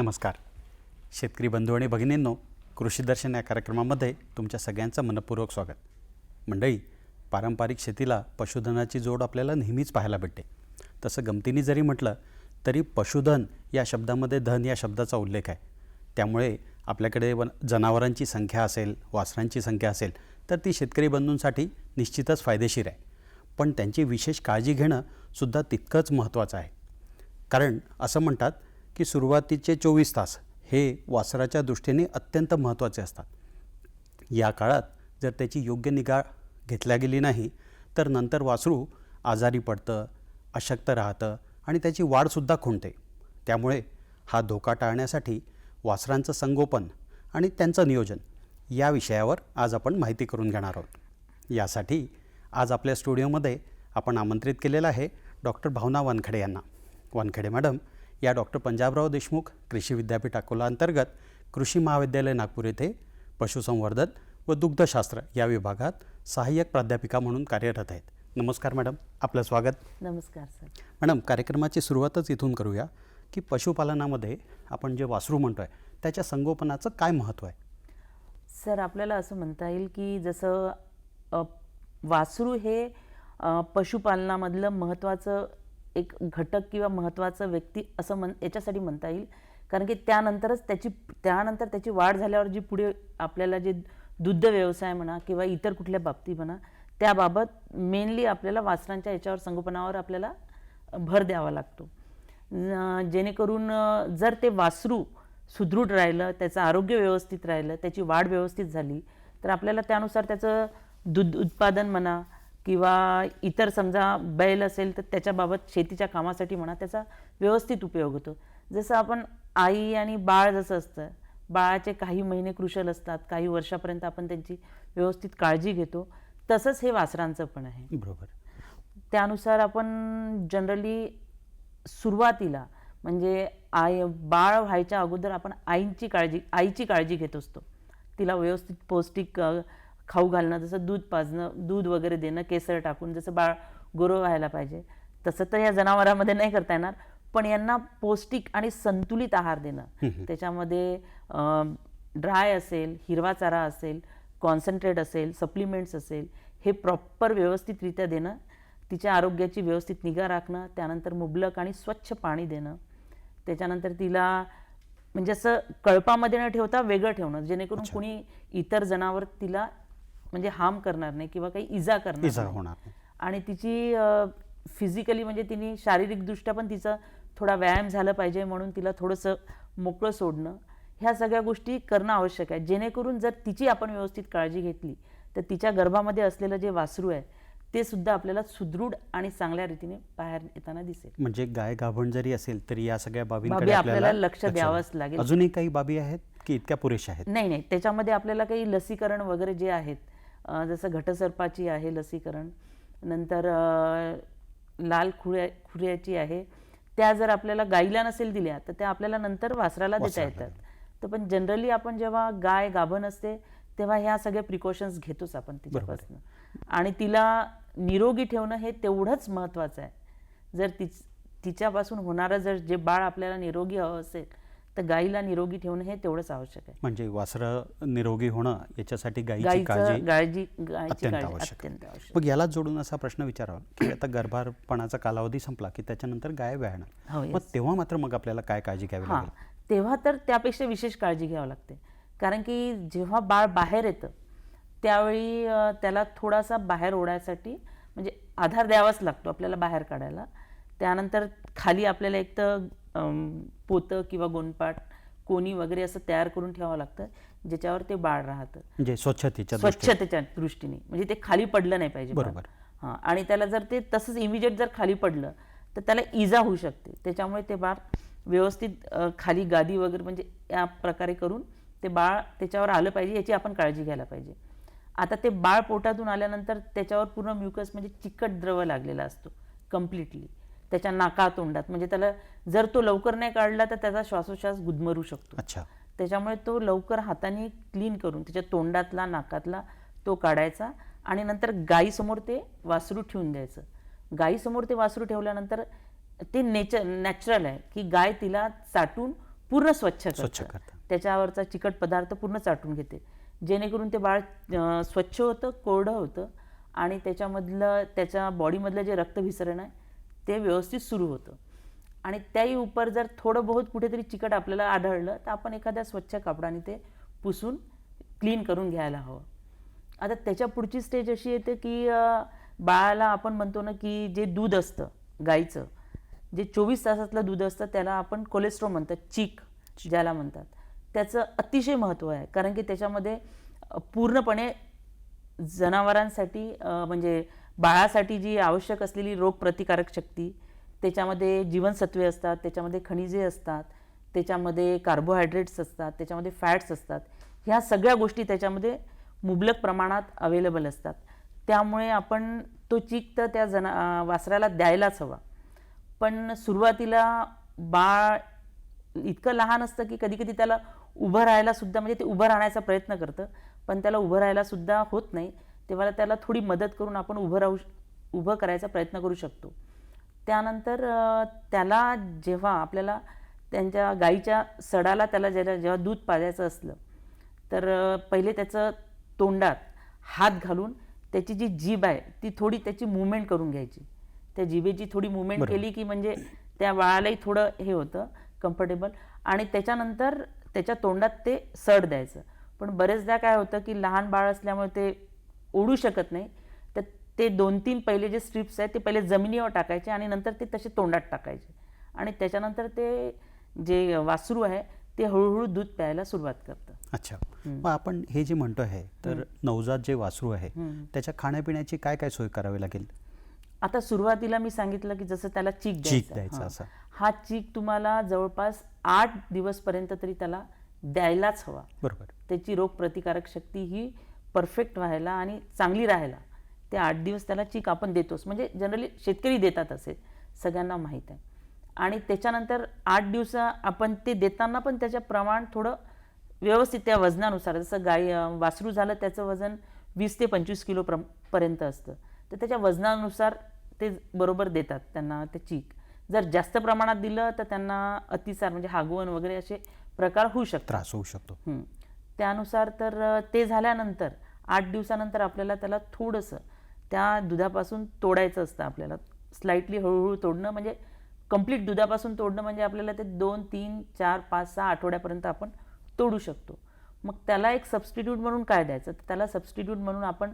नमस्कार. शेतकरी बंधू आणि भगिनींनो कृषी दर्शन या कार्यक्रमामध्ये तुमच्या सगळ्यांचं मनपूर्वक स्वागत. मंडळी पारंपरिक शेतीला पशुधनाची जोड आपल्याला नेहमीच पाहायला भेटते. तसं गमतीने जरी म्हटलं तरी पशुधन या शब्दामध्ये धन या शब्दाचा उल्लेख आहे. त्यामुळे आपल्याकडे वन जनावरांची संख्या असेल वासरांची संख्या असेल तर ती शेतकरी बंधूंसाठी निश्चितच फायदेशीर आहे. पण त्यांची विशेष काळजी घेणं सुद्धा तितकंच महत्त्वाचं आहे. कारण असं म्हणतात की सुरुवातीचे चोवीस तास हे वासराच्या दृष्टीने अत्यंत महत्त्वाचे असतात. या काळात जर त्याची योग्य निगा घेतल्या गेली नाही तर नंतर वासरू आजारी पडतं अशक्त राहतं आणि त्याची वाढसुद्धा खुंटते. त्यामुळे हा धोका टाळण्यासाठी वासरांचं संगोपन आणि त्यांचं नियोजन या विषयावर आज आपण माहिती करून घेणार आहोत. यासाठी आज आपल्या स्टुडिओमध्ये आपण आमंत्रित केलेलं आहे डॉक्टर भावना वानखडे यांना. वानखडे मॅडम या डॉक्टर पंजाबराव देशमुख कृषी विद्यापीठ अकोला अंतर्गत कृषी महाविद्यालय नागपूर येथे पशुसंवर्धन व दुग्धशास्त्र या विभागात सहाय्यक प्राध्यापिका म्हणून कार्यरत आहेत. नमस्कार मॅडम आपलं स्वागत. नमस्कार सर. मॅडम कार्यक्रमाची सुरुवातच इथून करूया की पशुपालनामध्ये आपण जे वासरू म्हणतो आहे त्याच्या संगोपनाचं काय महत्त्व आहे? सर आपल्याला असं म्हणता येईल की जसं वासरू हे पशुपालनामधलं महत्त्वाचं एक घटक किंवा महत्त्वाचं व्यक्ती असं म्हण याच्यासाठी म्हणता येईल. कारण की त्यानंतरच त्याची त्यानंतर त्याची वाढ झाल्यावर जी पुढे आपल्याला जे दुग्ध व्यवसाय म्हणा किंवा इतर कुठल्या बाबती म्हणा त्याबाबत मेनली आपल्याला वासरांच्या याच्यावर संगोपनावर आपल्याला भर द्यावा लागतो. जेणेकरून जर ते वासरू सुदृढ राहिलं त्याचं आरोग्य व्यवस्थित राहिलं त्याची वाढ व्यवस्थित झाली तर आपल्याला त्यानुसार त्याचं दूध उत्पादन म्हणा किंवा इतर समजा बैल असेल तर त्याच्याबाबत शेतीच्या कामासाठी म्हणा त्याचा व्यवस्थित उपयोग होतो. जसं आपण आई आणि बाळ जसं असतं बाळाचे काही महिने कृशल असतात काही वर्षापर्यंत आपण त्यांची व्यवस्थित काळजी घेतो तसंच हे वासरांचं पण आहे. बरोबर. त्यानुसार आपण जनरली सुरुवातीला म्हणजे आय बाळ व्हायच्या अगोदर आपण आईंची काळजी आईची काळजी घेत असतो. तिला व्यवस्थित पौष्टिक खाऊ घालणं जसं दूध पाजणं दूध वगैरे देणं केसर टाकून जसं बाळ गोरं व्हायला पाहिजे तसं तर या जनावरांमध्ये नाही करता येणार. पण यांना पौष्टिक आणि संतुलित आहार देणं. त्याच्यामध्ये ड्राय असेल हिरवा चारा असेल कॉन्सन्ट्रेट असेल सप्लिमेंट्स असेल हे प्रॉपर व्यवस्थितरित्या देणं तिच्या आरोग्याची व्यवस्थित निगा राखणं त्यानंतर मुबलक आणि स्वच्छ पाणी देणं त्याच्यानंतर तिला म्हणजे असं कळपामध्ये न ठेवता वेगळं ठेवणं जेणेकरून कुणी इतर जनावर तिला म्हणजे हार्म करणार नाही किंवा काही इजा करणार इजा नाही. होणार नाही. आणि तिची फिजिकली म्हणजे तिने शारीरिकदृष्ट्या पण तिचा थोडा व्यायाम झाला पाहिजे म्हणून तिला थोडंसं मोकळं सोडणं ह्या सगळ्या गोष्टी करणं आवश्यक आहे जेणेकरून जर तिची आपण व्यवस्थित काळजी घेतली तर तिच्या गर्भामध्ये असलेलं जे वासरू आहे ते सुद्धा आपल्याला सुदृढ आणि चांगल्या रीतीने बाहेर येताना दिसेल म्हणजे गाय गाभण जरी असेल तरी या सगळ्या बाबींकडे बाबी आपल्याला लक्ष द्यावंच लागेल. अजूनही काही बाबी आहेत की इतक्या पुरेशा आहेत नाही नाही त्याच्यामध्ये आपल्याला काही लसीकरण वगैरे जे आहेत जसं घटसर्पाची आहे लसीकरण नंतर लाल खुऱ्या खुऱ्याची आहे. त्या जर आपल्याला गाईला नसेल दिल्या तर त्या आपल्याला नंतर वासराला देता. येतात. तर पण जनरली आपण जेव्हा गाय गाभण असते तेव्हा ह्या सगळ्या प्रिकॉशन्स घेतोच आपण तिच्यापासून. आणि तिला निरोगी ठेवणं हे तेवढंच महत्त्वाचं आहे. जर तिच तिच्यापासून होणारं जर जे बाळ आपल्याला निरोगी हवं असेल तर गाईला निरोगी ठेवणं हे तेवढंच आवश्यक आहे. म्हणजे वासरं निरोगी होणं याच्यासाठी गायीची काळजी गायची अत्यंत आवश्यक अत्यंत आवश्यक. मग यालाच जोडून असा प्रश्न विचारावा की आता गर्भारपणाचा कालावधी संपला की त्याच्यानंतर गाय हो, व्यायणार yes. मग तेव्हा मात्र मग आपल्याला काय काळजी घ्यावी हां. लागेल? तेव्हा तर त्यापेक्षा विशेष काळजी घ्यावी लागते. कारण की जेव्हा बाळ बाहेर येतं त्यावेळी त्याला थोडासा बाहेर ओढायसाठी म्हणजे आधार द्यावाच लागतो आपल्याला बाहेर काढायला. त्यानंतर खाली आपल्याला एक तर पोतं किंवा गोणपाट कोणी वगैरे असं तयार करून ठेवावं लागतं ज्याच्यावर ते बाळ राहतं म्हणजे स्वच्छतेच्या. स्वच्छतेच्या दृष्टीने म्हणजे ते खाली पडलं नाही पाहिजे. बरोबर. हां आणि त्याला जर ते तसंच इमिजिएट जर खाली पडलं तर त्याला इजा होऊ शकते त्याच्यामुळे ते बाळ व्यवस्थित खाली गादी वगैरे म्हणजे या प्रकारे करून ते बाळ त्याच्यावर आलं पाहिजे याची आपण काळजी घ्यायला पाहिजे आता ते बाळ पोटातून आल्यानंतर त्याच्यावर पूर्ण म्युकस म्हणजे चिकट द्रव लागलेला असतो कम्प्लिटली त्याच्या नाका तोंडात. म्हणजे त्याला जर तो लवकर नाही काढला तर त्याचा श्वासोश्वास गुदमरू शकतो. अच्छा. त्याच्यामुळे तो लवकर हाताने क्लीन करून त्याच्या तोंडातला नाकातला तो काढायचा आणि नंतर गाईसमोर ते वासरू ठेवून द्यायचं. गाईसमोर ते वासरू ठेवल्यानंतर ते नेचर नॅचरल आहे की गाय तिला चाटून पूर्ण स्वच्छ स्वच्छ करतं. त्याच्यावरचा चिकट पदार्थ पूर्ण चाटून घेते. जेणेकरून ते बाळ स्वच्छ होतं कोरडं होतं आणि त्याच्यामधलं त्याच्या बॉडीमधलं जे रक्तभिसरण आहे ते व्यवस्थित सुरू होतं. आणि त्याही उपर जर थोडं बहुत कुठेतरी चिकट आपल्याला आढळलं तर आपण एखाद्या स्वच्छ कापडाने ते पुसून क्लीन करून घ्यायला हवं. आता त्याच्या पुढची स्टेज अशी येते की बाळाला आपण म्हणतो ना की जे दूध असतं गाईचं जे चोवीस तासातलं दूध असतं त्याला आपण कोलेस्ट्रॉल म्हणतात चीक ज्याला म्हणतात. त्याचं अतिशय महत्त्व आहे कारण की त्याच्यामध्ये पूर्णपणे जनावरांसाठी म्हणजे बाळासाठी जी आवश्यक असलेली रोगप्रतिकारक शक्ती त्याच्यामध्ये जीवनसत्वे असतात त्याच्यामध्ये खनिजे असतात त्याच्यामध्ये कार्बोहायड्रेट्स असतात त्याच्यामध्ये फॅट्स असतात ह्या सगळ्या गोष्टी त्याच्यामध्ये मुबलक प्रमाणात अवेलेबल असतात. त्यामुळे आपण तो चीक तर त्या जना वासराला द्यायलाच हवा. पण सुरुवातीला बाळ इतकं लहान असतं की कधी कधी त्याला उभं राहायलासुद्धा म्हणजे ते उभं राहण्याचा प्रयत्न करतं पण त्याला उभं राहायलासुद्धा होत नाही. तेव्हा त्याला थोडी मदत करून आपण उभं राहू उभं करायचा प्रयत्न करू शकतो. त्यानंतर त्याला जेव्हा आपल्याला त्यांच्या गाईच्या सडाला त्याला जेव्हा जेव्हा दूध पाजायचं असलं तर पहिले त्याचं तोंडात हात घालून त्याची जी जीभ आहे ती थोडी त्याची मुवमेंट करून घ्यायची. त्या जिभेची थोडी मुवमेंट. केली की म्हणजे त्या बाळालाही थोडं हे होतं कम्फर्टेबल. आणि त्याच्यानंतर त्याच्या तोंडात ते सड द्यायचं. पण बरेचदा काय होतं की लहान बाळ असल्यामुळे ते ओढू शकत नाही. तर ते दोन तीन पहिले जे स्ट्रिप्स आहेत ते पहिले जमिनीवर टाकायचे आणि नंतर ते तसे तोंडात टाकायचे. आणि त्याच्यानंतर ते जे वासरू आहे ते हळूहळू दूध प्यायला सुरुवात करतं. अच्छा. मग आपण हे जे म्हणतो आहे तर नवजात जे वासरू आहे त्याच्या खाण्यापिण्याची काय काय सोय करावी लागेल? आता सुरुवातीला मी सांगितलं की जसं त्याला चीक चीक द्यायचा हां. असा. हा चीक तुम्हाला जवळपास आठ दिवसपर्यंत तरी त्याला द्यायलाच हवा. बरोबर. त्याची रोगप्रतिकारक शक्ती ही परफेक्ट व्हायला आणि चांगली राहायला ते आठ दिवस त्याला चीक आपण देतोच. म्हणजे जनरली शेतकरी देतात असे सगळ्यांना माहीत आहे. आणि त्याच्यानंतर आठ दिवस आपण ते देताना पण त्याचं प्रमाण थोडं व्यवस्थित त्या वजनानुसार जसं अं, वासरू झालं त्याचं वजन वीस ते पंचवीस किलो प्र पर्यंत असतं. तर त्याच्या वजनानुसार ते बरोबर देतात त्यांना ते चीक. जर जास्त प्रमाणात दिलं तर त्यांना अतिसार म्हणजे हागवण वगैरे असे प्रकार होऊ शकतात. त्रास होऊ शकतो. त्यानुसार तर ते झाल्यानंतर आठ दिवसानंतर आपल्याला त्याला थोडंसं त्या दुधापासून तोडायचं असतं आपल्याला. स्लाइटली हळूहळू तोडणं म्हणजे कंप्लीट दुधापासून तोडणं म्हणजे आपल्याला ते दोन तीन चार पाच सहा आठवड्यापर्यंत आपण तोडू शकतो. मग त्याला एक सबस्टिट्यूट म्हणून काय द्यायचं? तर त्याला सबस्टिट्यूट म्हणून आपण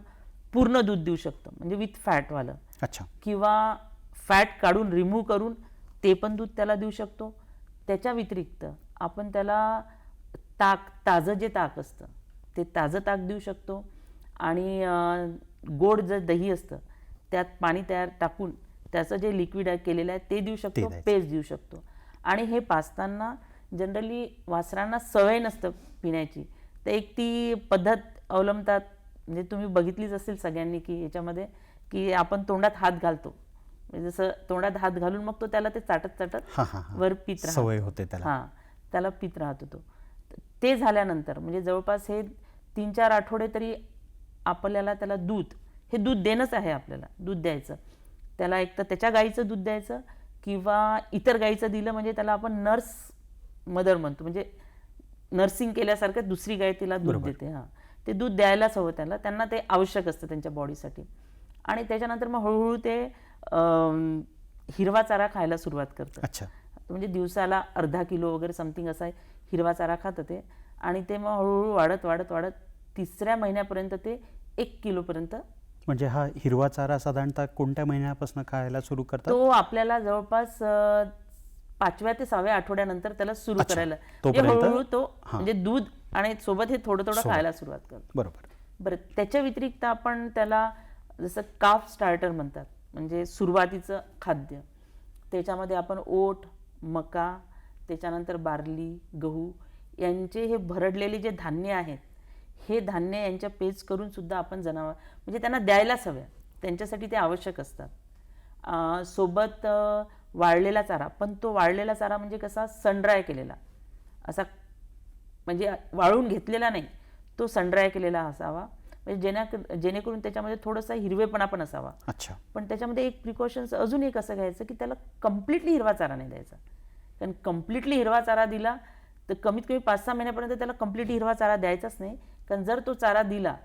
पूर्ण दूध देऊ शकतो. म्हणजे विथ फॅटवालं अच्छा. किंवा फॅट काढून रिमूव्ह करून ते पण दूध त्याला देऊ शकतो. त्याच्या व्यतिरिक्त आपण त्याला ताक ताजं जे ताक असतं ते ताजं ताक देऊ शकतो आणि गोड जर दही असतं त्यात पाणी तयार टाकून त्याचं जे लिक्विड केलेलं आहे ते देऊ शकतो. पेस्ट देऊ शकतो आणि हे पाचताना जनरली वासरांना सवय नसतं पिण्याची तर एक ती पद्धत अवलंबतात म्हणजे तुम्ही बघितलीच असेल सगळ्यांनी की याच्यामध्ये की आपण तोंडात हात घालतो म्हणजे जसं तोंडात हात घालून मग तो त्याला ते चाटत चाटत. वर पित. सवय होते त्याला. हा त्याला पित राहत होतो ते झाल्यानंतर म्हणजे जवळपास हे तीन चार आठवडे तरी आपल्याला त्याला दूध हे दूध देणंच आहे आपल्याला दूध द्यायचं. त्याला एक तर त्याच्या गाईचं दूध द्यायचं किंवा इतर गाईचं दिलं म्हणजे त्याला आपण नर्स मदर म्हणतो म्हणजे नर्सिंग केल्यासारखं दुसरी गाय तिला दूध. देते हां. ते दूध द्यायलाच हवं त्याला त्यांना ते आवश्यक असतं त्यांच्या बॉडीसाठी. आणि त्याच्यानंतर मग हळूहळू ते हिरवा चारा खायला सुरुवात करतं. अच्छा. म्हणजे दिवसाला अर्धा किलो वगैरे समथिंग असा हिरवा चारा खातं ते. आणि ते मग हळूहळू वाढत वाढत वाढत तिसऱ्या महिन्यापर्यंत ते एक किलोपर्यंत म्हणजे हा हिरवा चारा साधारणतः कोणत्या महिन्यापासून खायला सुरू करतात? तो आपल्याला जवळपास पाचव्या ते सहाव्या आठवड्यानंतर त्याला सुरू. करायला. म्हणजे हळूहळू तो. म्हणजे दूध आणि सोबत हे थोडं थोडं. खायला सुरुवात करतो. बरोबर. बरं त्याच्या व्यतिरिक्त आपण त्याला जसं काफ स्टार्टर म्हणतात म्हणजे सुरुवातीचं खाद्य. त्याच्यामध्ये आपण ओट मका त्याच्यानंतर बार्ली गहू यांचे हे भरडलेले जे धान्य आहेत हे धान्य यांच्या पेज करून सुद्धा आपण जनावर म्हणजे त्यांना द्यायलाच हव्या. त्यांच्यासाठी ते आवश्यक असतात. सोबत वाळलेला चारा पण तो वाळलेला चारा म्हणजे कसा? सनड्राय केलेला. असा म्हणजे वाळून घेतलेला नाही तो सनड्राय केलेला असावा. म्हणजे जेणा जेणेकरून त्याच्यामध्ये थोडासा हिरवेपणा पण असावा. अच्छा. पण त्याच्यामध्ये एक प्रिकॉशन्स अजून एक असं घ्यायचं की त्याला कम्प्लिटली हिरवा चारा नाही द्यायचा. कारण कम्प्लिटली हिरवा चारा दिला तर कमीत कमी पाच सहा महिन्यापर्यंत त्याला कंप्लीट हिरवा चारा द्यायचाच नाही. कारण जर तो चारा दिला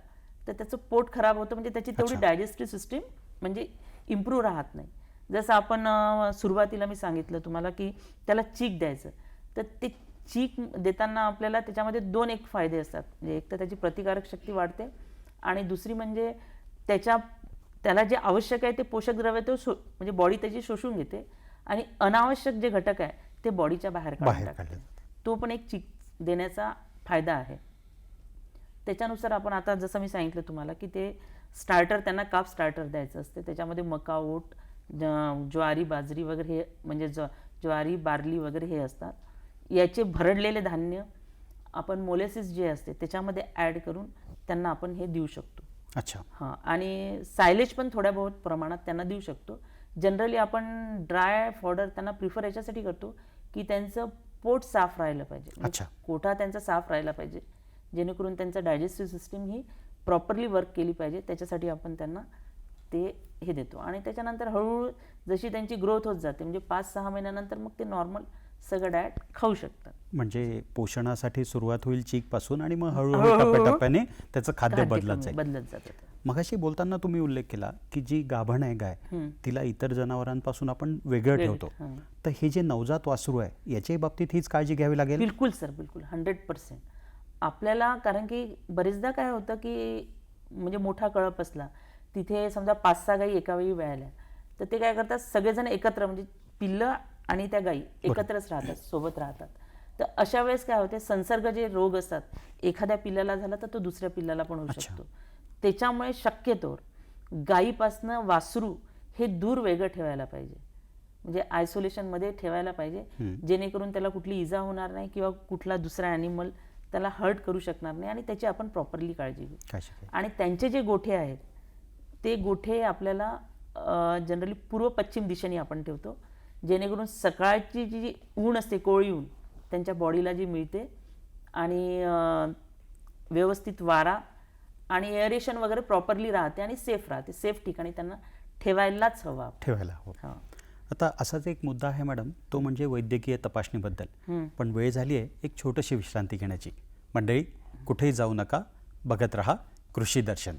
तर त्याचं पोट खराब होतं म्हणजे त्याची तेवढी. डायजेस्टिव्ह सिस्टीम म्हणजे इम्प्रूव्ह राहत नाही. जसं आपण सुरुवातीला मी सांगितलं तुम्हाला की त्याला चीक द्यायचं. तर ते चीक देताना आपल्याला त्याच्यामध्ये दोन एक फायदे असतात. म्हणजे एक तर त्याची प्रतिकारक शक्ती वाढते आणि दुसरी म्हणजे त्याच्या त्याला जे आवश्यक आहे ते पोषक द्रव्य तो शो म्हणजे बॉडी त्याची शोषून घेते. आणि अनावश्यक जे घटक आहे ते बॉडीच्या बाहेर जातात. तो पण एक चीक देण्याचा फायदा आहे. त्याच्यानुसार आपण आता जसं मी सांगितलं तुम्हाला की ते स्टार्टर त्यांना काप स्टार्टर द्यायचं असते. त्याच्यामध्ये मका ओट ज्वारी बाजरी वगैरे हे म्हणजे ज ज्वारी बार्ली वगैरे हे असतात. याचे भरडलेले धान्य आपण मोलेसिस जे असते त्याच्यामध्ये ॲड करून त्यांना आपण हे देऊ शकतो. अच्छा. हां आणि सायलेज पण थोड्या बहुत प्रमाणात त्यांना देऊ शकतो. जनरली आपण ड्राय फॉडर त्यांना प्रिफर याच्यासाठी करतो. की त्यांचं पोट साफ राहिलं पाहिजे. म्हणजे अच्छा. कोठा त्यांचा साफ राहिला पाहिजे. जेणेकरून त्यांचं डायजेस्टिव्ह सिस्टीम ही प्रॉपरली वर्क केली पाहिजे. त्याच्यासाठी आपण त्यांना ते हे देतो. आणि त्याच्यानंतर हळूहळू जशी त्यांची ग्रोथ होत जाते म्हणजे पाच सहा महिन्यानंतर मग ते नॉर्मल सगळं डाएट खाऊ शकतात. म्हणजे पोषणासाठी सुरुवात होईल चीकपासून आणि मग हळूहळू हळूहळू टप्प्याटप्प्याने त्याचं खाद्य बदलत जाईल. बदलत जातं. मगाशी बोलताना तुम्ही उल्लेख केला की जी गाभण आहे गाय. तिला इतर जनावरांपासून आपण वेगळं ठेवतो. तर हे जे नवजात वासरू आहे याच्याही बाबतीत हीच काळजी घ्यावी लागेल? बिलकुल सर बिलकुल. हंड्रेड पर्सेंट आपल्याला कारण की बरेचदा काय होतं की म्हणजे मोठा कळप असला तिथे समजा पाच सहा गाई एका वेळी वेळाल्या तर ते काय करतात सगळेजण एकत्र म्हणजे पिल्लं आणि त्या गाई एकत्रच राहतात सोबत राहतात. तर अशा वेळेस काय होते संसर्ग जे रोग असतात एखाद्या पिल्लाला झाला तर तो दुसऱ्या पिल्लाला पण होऊ. शकतो. त्याच्यामुळे शक्यतोवर गाईपासनं वासरू हे दूर वेगळं ठेवायला पाहिजे. म्हणजे आयसोलेशनमध्ये ठेवायला पाहिजे. जेणेकरून त्याला कुठली इजा होणार नाही किंवा कुठला दुसरा ॲनिमल त्याला हर्ट करू शकणार नाही आणि त्याची आपण प्रॉपरली काळजी घेऊ. आणि त्यांचे जे गोठे आहेत ते गोठे आपल्याला जनरली पूर्व पश्चिम दिशेने आपण ठेवतो. जेणेकरून सकाळची जी जी ऊन असते कोळी ऊन त्यांच्या बॉडीला जी मिळते आणि व्यवस्थित वारा आणि एअरेशन वगैरे प्रॉपरली राहते आणि सेफ राहते. सेफ ठिकाणी त्यांना ठेवायलाच हवा ठेवायला हवं. हां. आता असाच एक मुद्दा आहे मॅडम तो म्हणजे वैद्यकीय तपासणीबद्दल. पण वेळ झाली आहे एक छोटीशी विश्रांती घेण्याची. मंडळी कुठेही जाऊ नका बघत रहा कृषी दर्शन.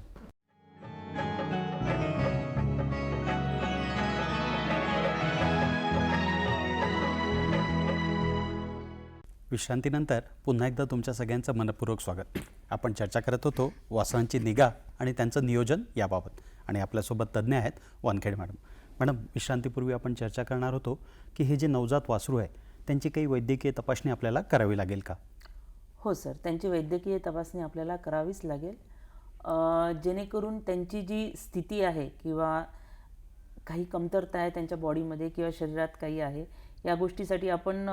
विश्रांतीनंतर पुन्हा एकदा तुमच्या सगळ्यांचं मनपूर्वक स्वागत. आपण चर्चा करत होतो वासनांची निगा आणि त्यांचं नियोजन याबाबत आणि आपल्यासोबत तज्ज्ञ आहेत वानखेड मॅडम. मॅडम विश्रांतीपूर्वी आपण चर्चा करणार होतो की हे जे नवजात वासरू आहे त्यांची काही वैद्यकीय तपासणी आपल्याला करावी लागेल का? हो सर त्यांची वैद्यकीय तपासणी आपल्याला करावीच लागेल. जेणेकरून त्यांची जी स्थिती आहे किंवा काही कमतरता आहे त्यांच्या बॉडीमध्ये किंवा शरीरात काही आहे या गोष्टीसाठी आपण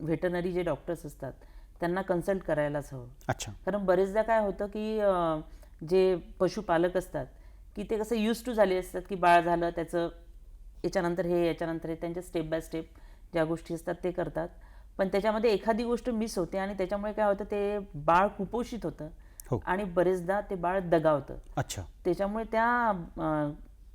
व्हेटनरी जे डॉक्टर्स असतात त्यांना कन्सल्ट करायलाच हवं. अच्छा. कारण बरेचदा काय होतं की जे पशुपालक असतात की ते कसं यूज टू झाले असतात की बाळ झालं त्याचं याच्यानंतर हे याच्यानंतर हे त्यांच्या स्टेप बाय स्टेप ज्या गोष्टी असतात ते करतात. पण त्याच्यामध्ये एखादी गोष्ट मिस होते आणि त्याच्यामुळे काय होतं ते बाळ कुपोषित होतं हो. आणि बरेचदा ते बाळ दगावतं. अच्छा. त्याच्यामुळे त्या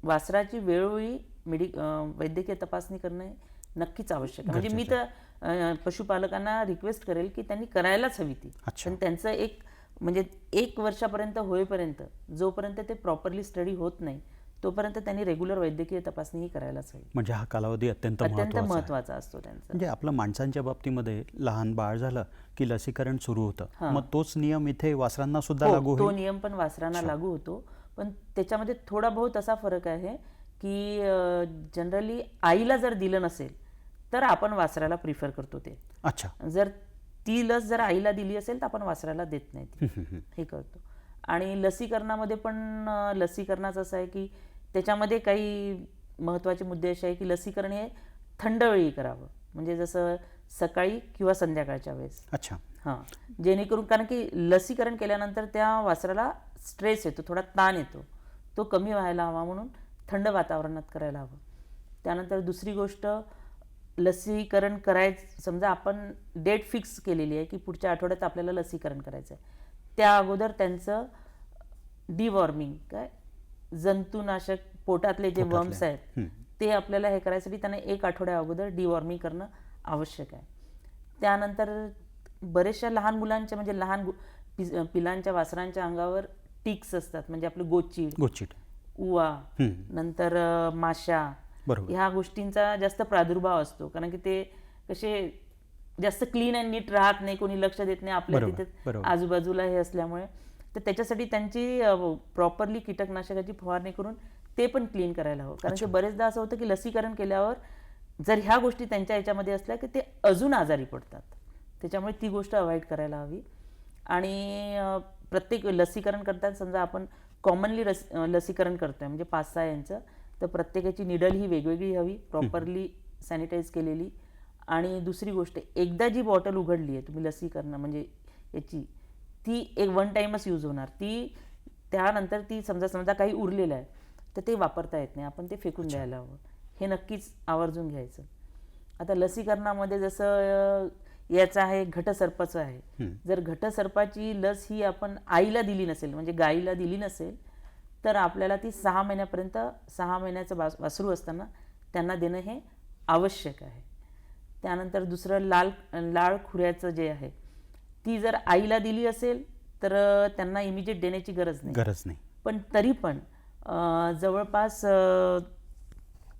वासराची वेळोवेळी मेडि वैद्यकीय तपासणी करणे नक्कीच आवश्यक आहे. म्हणजे मी तर पशुपालकांना रिक्वेस्ट करेल की त्यांनी करायलाच हवी ती. पण त्यांचं एक म्हणजे एक वर्षापर्यंत होईपर्यंत जोपर्यंत ते प्रॉपरली स्टडी होत नाही तोपर्यंत त्यांनी रेग्युलर वैद्यकीय तपासणी ही करायलाच हवी. म्हणजे हा कालावधी अत्यंत अत्यंत. महत्त्वाचा असतो त्यांचा. म्हणजे आपलं माणसांच्या बाबतीमध्ये लहान बाळ झालं की लसीकरण सुरू होतं. मग तोच नियम इथे वासरांना सुद्धा हो, लागू तो नियम पण वासरांना लागू होतो. पण त्याच्यामध्ये थोडा बहुत असा फरक आहे की जनरली आईला जर दिलं नसेल तर आपण वासराला प्रिफर करतो ते. अच्छा. जर ती लस जर आईला दिली असेल तर आपण वासराला देत नाही. हे करतो. आणि लसीकरणामध्ये पण लसीकरणाचं असं आहे की त्याच्यामध्ये काही महत्त्वाचे मुद्दे असे आहे की लसीकरण हे थंड वेळी करावं. म्हणजे जसं सकाळी किंवा संध्याकाळच्या वेळेस. अच्छा. हां. जेणेकरून कारण की लसीकरण केल्यानंतर त्या वासराला स्ट्रेस येतो थोडा ताण येतो. तो कमी व्हायला हवा म्हणून थंड वातावरणात करायला हवं. त्यानंतर दुसरी गोष्ट लसीकरण करायचं समजा आपण डेट फिक्स केलेली आहे की पुढच्या आठवड्यात आपल्याला लसीकरण करायचं आहे. त्या अगोदर त्यांचं डिवॉर्मिंग काय? जंतुनाशक पोटातले जे. वर्म्स आहेत ते आपल्याला हे करायसाठी त्यांना एक आठवड्या अगोदर डिवॉर्मिंग करणं आवश्यक आहे. त्यानंतर बरेचशा लहान मुलांच्या म्हणजे लहान पिलांच्या वासरांच्या अंगावर टिक्स असतात म्हणजे आपलं गोचीड. गोचिट उवा. नंतर माशा. ह्या गोष्टींचा जास्त प्रादुर्भाव असतो. कारण की ते कसे जास्त क्लीन अँड नीट राहत नाही कोणी लक्ष देत नाही आपल्या तिथे. आजूबाजूला हे असल्यामुळे. तर त्याच्यासाठी त्यांची प्रॉपरली कीटकनाशकाची फवारणी करून ते पण क्लीन करायला हवं. कारण की बरेचदा असं होतं की लसीकरण केल्यावर जर ह्या गोष्टी त्यांच्या याच्यामध्ये असल्या की ते अजून आजारी पडतात. त्याच्यामुळे ती गोष्ट अवॉइड करायला हवी. आणि प्रत्येक लसीकरण करताना समजा आपण कॉमनली लसीकरण करतोय. म्हणजे पाच सहा यांचं. तर प्रत्येकाची निडल ही वेगवेगळी हवी प्रॉपरली सॅनिटाईज केलेली. आणि दुसरी गोष्ट एकदा जी बॉटल उघडली आहे तुम्ही लसीकरण म्हणजे याची ती एक वन टाईमच यूज होणार. ती त्यानंतर ती समजा समजा काही उरलेलं आहे तर ते वापरता येत नाही. आपण ते फेकून द्यायला हवं. हे नक्कीच आवर्जून घ्यायचं. आता लसीकरणामध्ये जसं याचं आहे घटसर्पाचं आहे. जर घटसर्पाची लस ही आपण आईला दिली नसेल म्हणजे गाईला दिली नसेल तर आपल्याला ती सहा महिन्यापर्यंत सहा महिन्याचं वास वासरू असताना त्यांना देणं हे आवश्यक आहे. त्यानंतर दुसरं लाल लाळ खुऱ्याचं जे आहे ती जर आईला दिली असेल तर त्यांना इमिजिएट देण्याची गरज नाही. गरज नाही. पण तरी पण जवळपास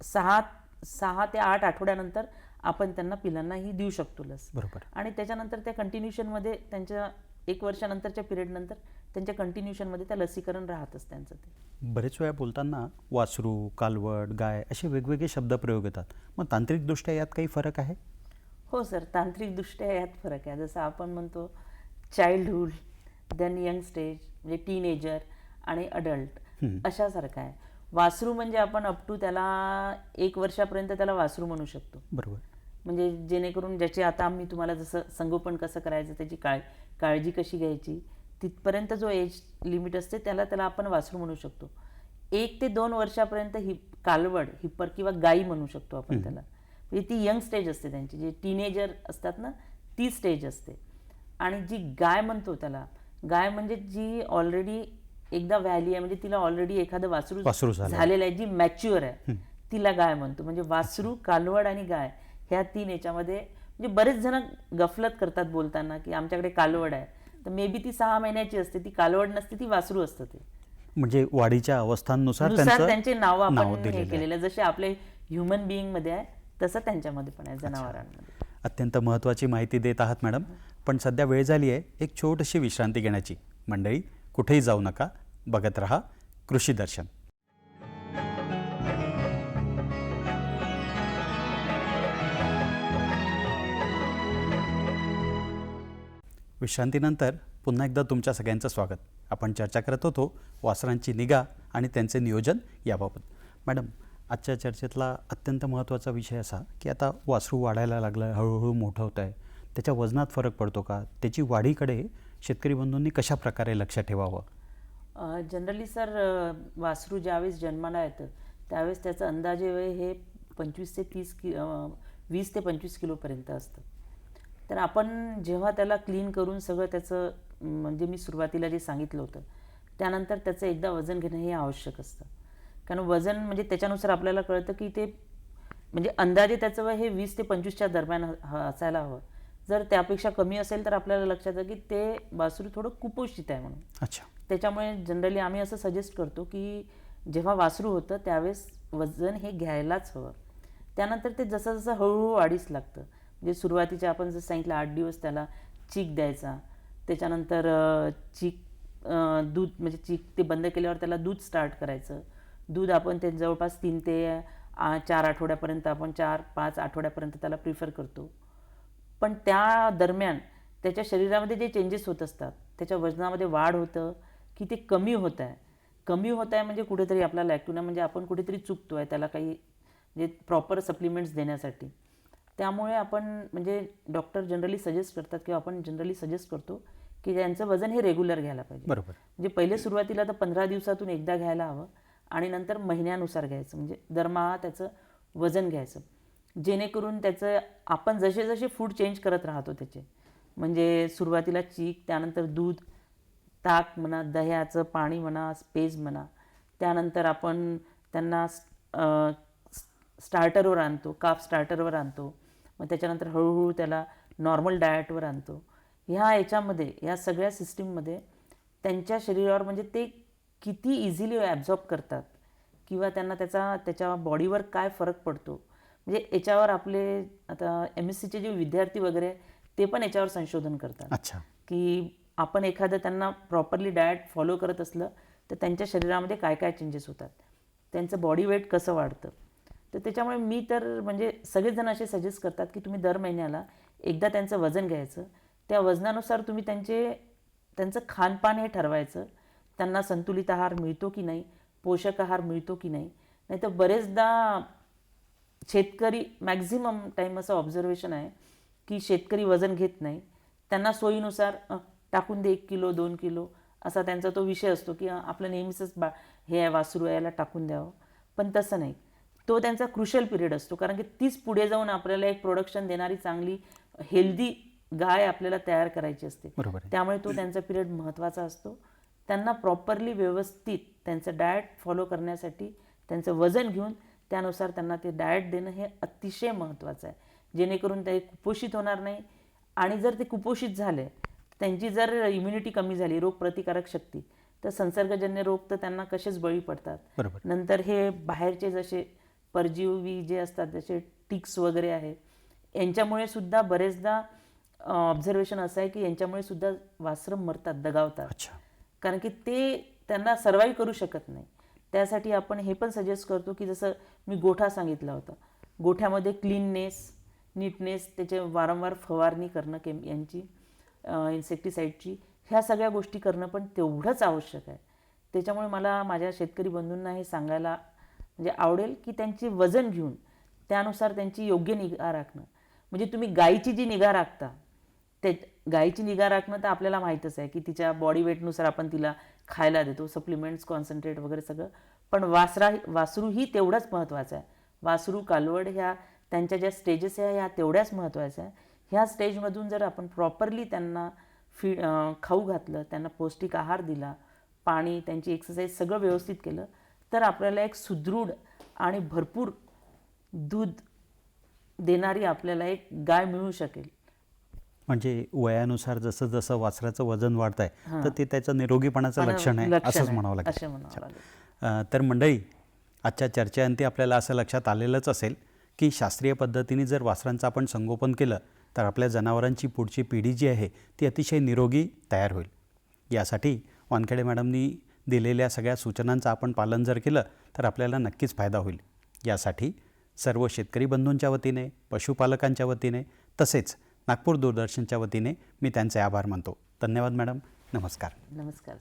सहा सहा ते आठ आठवड्यानंतर आपण त्यांना पिलांना ही देऊ शकतो लस. बरोबर. आणि त्याच्यानंतर त्या कंटिन्युशनमध्ये त्यांच्या एक वर्षानंतरच्या पिरियडनंतर त्यांच्या कंटिन्युशनमध्ये त्या लसीकरण राहतच त्यांचं ते. बरेच वेळा बोलताना वासरू कालवड गाय असे वेगवेगळे शब्दप्रयोग येतात. मग तांत्रिकदृष्ट्या यात काही फरक आहे? हो सर तांत्रिकदृष्ट्या यात फरक आहे. जसं आपण म्हणतो चाइल्डहूड देन यंग स्टेज म्हणजे टीनेजर आणि अडल्ट अशासारखं आहे. वासरू म्हणजे आपण अप टू त्याला एक वर्षापर्यंत त्याला वासरू म्हणू शकतो. बरोबर. म्हणजे जेणेकरून ज्याचे आता आम्ही तुम्हाला जसं संगोपन कसं करायचं त्याची काळ काळजी कशी घ्यायची तिथपर्यंत जो एज लिमिट असते त्याला त्याला आपण वासरू म्हणू शकतो. एक ते दोन वर्षापर्यंत ही कालवड हिप्पर किंवा गाई म्हणू शकतो आपण त्याला. म्हणजे ती यंग स्टेज असते त्यांची जे टीनेजर असतात ना ती स्टेज असते. आणि जी गाय म्हणतो त्याला गाय म्हणजे जी ऑलरेडी एकदा व्हॅली आहे म्हणजे तिला ऑलरेडी एखादं वासरू. झालेलं आहे जी मॅच्युअर आहे तिला गाय म्हणतो. म्हणजे वासरू कालवड आणि गाय ह्या तीन याच्यामध्ये म्हणजे बरेच जण गफलत करतात बोलताना की आमच्याकडे कालवड आहे. तर मे बी ती सहा महिन्याची असते ती कालवड नसते ती वासरू असतं ते. म्हणजे वाढीच्या अवस्थांनुसार नुसार त्यांचं नाव आपण हे. केलेलं. जसे आपले ह्युमन बिईंगमध्ये आहे तसं त्यांच्यामध्ये पण आहे जनावरांमध्ये. अत्यंत महत्त्वाची माहिती देत आहात मॅडम. पण सध्या वेळ झाली आहे एक छोटीशी विश्रांती घेण्याची. मंडळी कुठेही जाऊ नका. बघत रहा. कृषी दर्शन. विश्रांतीनंतर पुन्हा एकदा तुमच्या सगळ्यांचं स्वागत. आपण चर्चा करत होतो वासरांची निगा आणि त्यांचे नियोजन याबाबत. मॅडम आजच्या चर्चेतला अत्यंत महत्त्वाचा विषय असा की आता वासरू वाढायला लागलं हळूहळू मोठं होत आहे. त्याच्या वजनात फरक पडतो का? त्याची वाढीकडे शेतकरी बंधूंनी कशा प्रकारे लक्ष ठेवावं? जनरली सर वासरू ज्यावेळेस जन्माला येतं त्यावेळेस त्याचं अंदाजे वय हे पंचवीस ते तीस कि वीस ते पंचवीस किलोपर्यंत असतं. तर आपण जेव्हा त्याला क्लीन करून सगळं त्याचं म्हणजे मी सुरुवातीला जे सांगितलं होतं त्यानंतर त्याचं एकदा वजन घेणं हे आवश्यक असतं. कारण वजन म्हणजे त्याच्यानुसार आपल्याला कळतं की ते म्हणजे अंदाजे त्याचं वय हे वीस ते पंचवीसच्या दरम्यान असायला हवं. जर त्यापेक्षा कमी असेल तर आपल्याला लक्षात येतं की ते वासरू थोडं कुपोषित आहे म्हणून. अच्छा. त्याच्यामुळे जनरली आम्ही असं सजेस्ट करतो की जेव्हा वासरू होतं त्यावेळेस वजन हे घ्यायलाच हवं. त्यानंतर ते जसं जसं हळूहळू वाढीस लागतं. म्हणजे सुरुवातीच्या आपण जसं सांगितलं आठ दिवस त्याला चीक द्यायचा. त्याच्यानंतर चीक दूध म्हणजे चीक ते बंद केल्यावर त्याला दूध स्टार्ट करायचं. दूध आपण ते जवळपास तीन ते चार आठवड्यापर्यंत आपण चार पाच आठवड्यापर्यंत त्याला प्रिफर करतो. पण त्या दरम्यान त्याच्या शरीरामध्ये जे चेंजेस होत असतात त्याच्या वजनामध्ये वाढ होतं की ते कमी होत आहे. कमी होत आहे म्हणजे कुठेतरी आपला लॅक्टुना म्हणजे आपण कुठेतरी चुकतो आहे त्याला काही म्हणजे प्रॉपर सप्लिमेंट्स देण्यासाठी. त्यामुळे आपण म्हणजे डॉक्टर जनरली सजेस्ट करतात किंवा आपण जनरली सजेस्ट करतो की त्यांचं वजन हे रेग्युलर घ्यायला पाहिजे. बरोबर. म्हणजे पहिले सुरुवातीला तर पंधरा दिवसातून एकदा घ्यायला हवं आणि नंतर महिन्यानुसार घ्यायचं. म्हणजे दरमहा त्याचं वजन घ्यायचं. जेणेकरून त्याचं आपण जसे जसे फूड चेंज करत राहतो त्याचे. म्हणजे सुरुवातीला चीक त्यानंतर दूध ताक म्हणा दह्याचं पाणी म्हणा पेज म्हणा. त्यानंतर आपण त्यांना स्टार्टरवर आणतो काफ स्टार्टरवर आणतो. मग त्याच्यानंतर हळूहळू त्याला नॉर्मल डाएटवर आणतो. ह्या याच्यामध्ये या सगळ्या सिस्टीममध्ये त्यांच्या शरीरावर म्हणजे ते किती इझिली ॲब्झॉर्ब करतात किंवा त्यांना त्याचा त्याच्या बॉडीवर काय फरक पडतो. म्हणजे याच्यावर आपले आता एम एस सीचे जे विद्यार्थी वगैरे ते पण याच्यावर संशोधन करतात. अच्छा. की आपण एखादं त्यांना प्रॉपरली डाएट फॉलो करत असलं तर त्यांच्या शरीरामध्ये काय काय चेंजेस होतात? त्यांचं बॉडी वेट कसं वाढतं? तर त्याच्यामुळे मी तर म्हणजे सगळेजण असे सजेस्ट करतात की तुम्ही दर महिन्याला एकदा त्यांचं वजन घ्यायचं. त्या वजनानुसार तुम्ही त्यांचे त्यांचं खानपान हे ठरवायचं. त्यांना संतुलित आहार मिळतो की नाही? पोषक आहार मिळतो की नाही? नाही तर बरेचदा शेतकरी मॅक्झिमम टाईम असं ऑब्झर्वेशन आहे की शेतकरी वजन घेत नाही. त्यांना सोयीनुसार टाकून दे एक किलो दोन किलो असा त्यांचा तो विषय असतो की आपलं नेहमीच बा हे आहे वासरू आहे, याला टाकून द्यावं. पण तसं नाही. तो त्यांचा क्रुशल पिरियड असतो. कारण की तीच पुढे जाऊन आपल्याला एक प्रोडक्शन देणारी चांगली हेल्दी गाय आपल्याला तयार करायची असते. त्यामुळे तो त्यांचा पिरियड महत्त्वाचा असतो. त्यांना प्रॉपरली व्यवस्थित त्यांचं डाएट फॉलो करण्यासाठी त्यांचं वजन घेऊन त्यानुसार त्यांना ते डाएट देणं हे अतिशय महत्त्वाचं आहे. जेणेकरून ते कुपोषित होणार नाही. आणि जर ते कुपोषित झाले त्यांची जर इम्युनिटी कमी झाली रोगप्रतिकारक शक्ती तर संसर्गजन्य रोग तर त्यांना कसेच बळी पडतात. नंतर हे बाहेरचे जसे परजीवी जे असतात जसे टिक्स वगैरे आहेत यांच्यामुळे सुद्धा बरेचदा ऑब्झर्वेशन असं आहे की यांच्यामुळे सुद्धा वासरं मरतात दगावतात. कारण की ते त्यांना सर्वाईव्ह करू शकत नाही. त्यासाठी आपण हे पण सजेस्ट करतो की जसं मी गोठा सांगितला होता. गोठ्यामध्ये क्लीननेस नीटनेस त्याचे वारंवार फवारणी करणं केम यांची इन्सेक्टिसाईडची ह्या सगळ्या गोष्टी करणं पण तेवढंच आवश्यक आहे. त्याच्यामुळे मला माझ्या शेतकरी बंधूंना हे सांगायला म्हणजे आवडेल की त्यांची वजन घेऊन त्यानुसार त्यांची योग्य निगा राखणं. म्हणजे तुम्ही गायीची जी निगा राखता ते गायीची निगा राखणं तर आपल्याला माहीतच आहे की तिच्या बॉडी वेटनुसार आपण तिला खायला देतो सप्लिमेंट्स कॉन्सन्ट्रेट वगैरे सगळं. पण वासरा वासरू ही तेवढंच महत्त्वाचं आहे. वासरू कालवड ह्या त्यांच्या ज्या स्टेजेस आहे ह्या तेवढ्याच महत्त्वाच्या आहे. ह्या स्टेजमधून जर आपण प्रॉपरली त्यांना फी खाऊ घातलं त्यांना पौष्टिक आहार दिला पाणी त्यांची एक्सरसाइज सगळं व्यवस्थित केलं तर आपल्याला एक सुदृढ आणि भरपूर दूध देणारी आपल्याला एक गाय मिळू शकेल. म्हणजे वयानुसार जसं जसं वासराचं वजन वाढत आहे तर ते त्याचं निरोगीपणाचं लक्षण आहे असंच म्हणावं लागेल. तर मंडळी आजच्या चर्चेअंती आपल्याला असं लक्षात आलेलंच असेल की शास्त्रीय पद्धतीने जर वासरांचं आपण संगोपन केलं तर आपल्या जनावरांची पुढची पिढी जी आहे ती अतिशय निरोगी तयार होईल. यासाठी वानखेडे मॅडमनी दिलेल्या सगळ्या सूचनांचं आपण पालन जर केलं तर आपल्याला नक्कीच फायदा होईल. यासाठी सर्व शेतकरी बंधूंच्या वतीने पशुपालकांच्या वतीने तसेच नागपूर दूरदर्शनच्या वतीने मी त्यांचे आभार मानतो. धन्यवाद मॅडम. नमस्कार. नमस्कार